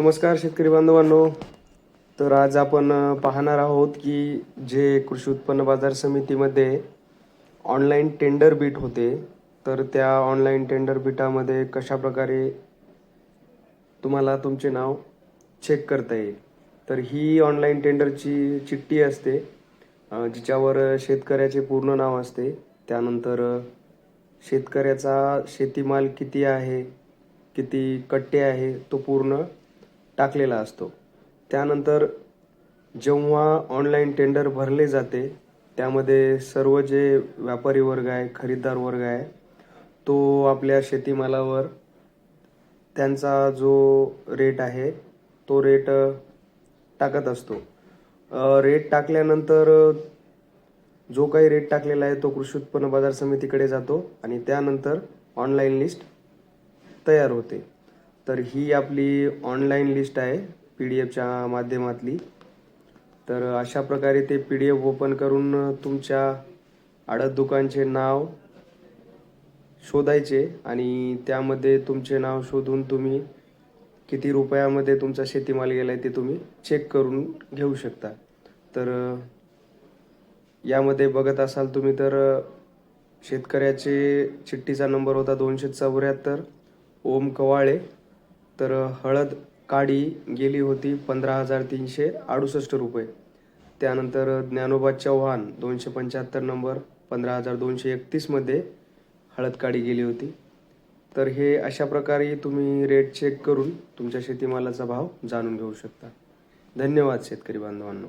नमस्कार शेतकरी बांधवांनो. तर आज आपण पाहणार आहोत की जे कृषी उत्पन्न बाजार समितीमध्ये ऑनलाईन टेंडर बीट होते तर त्या ऑनलाईन टेंडर बीटामध्ये कशा प्रकारे तुम्हाला तुमचे नाव चेक करता येईल. तर ही ऑनलाईन टेंडरची चिठ्ठी असते जिच्यावर शेतकऱ्याचे पूर्ण नाव असते. त्यानंतर शेतकऱ्याचा शेतीमाल किती आहे किती कट्टे आहे तो पूर्ण टाकलेला असतो. त्यानंतर जेव्हा ऑनलाईन टेंडर भरले जाते त्यामध्ये सर्व जे व्यापारी वर्ग आहे खरीददार वर्ग आहे तो आपल्या शेतीमालावर त्यांचा जो रेट आहे तो रेट टाकत असतो. रेट टाकल्यानंतर जो काही रेट टाकलेला आहे तो कृषी उत्पन्न बाजार समितीकडे जातो आणि त्यानंतर ऑनलाईन लिस्ट तयार होते. तर ही आपली ऑनलाईन लिस्ट आहे पी डी एफच्या माध्यमातली. तर अशा प्रकारे ते पी डी एफ ओपन करून तुमच्या आडत दुकानचे नाव शोधायचे आणि त्यामध्ये तुमचे नाव शोधून तुम्ही किती रुपयामध्ये तुमचा शेतीमाल गेला आहे ते तुम्ही चेक करून घेऊ शकता. तर यामध्ये बघत असाल तुम्ही तर शेतकऱ्याचे चिठ्ठीचा नंबर होता दोनशे चौऱ्याहत्तर ओम कवाळे तर हळद काडी गेली होती पंधरा हजार तीनशे अडुसष्ट रुपये. त्यानंतर ज्ञानोबा चव्हाण दोनशे पंच्याहत्तर नंबर पंधरा हजार दोनशे एकतीसमध्ये हळद काडी गेली होती. तर हे अशा प्रकारे तुम्ही रेट चेक करून तुमच्या शेतीमालाचा भाव जाणून घेऊ शकता. धन्यवाद शेतकरी बांधवांनो.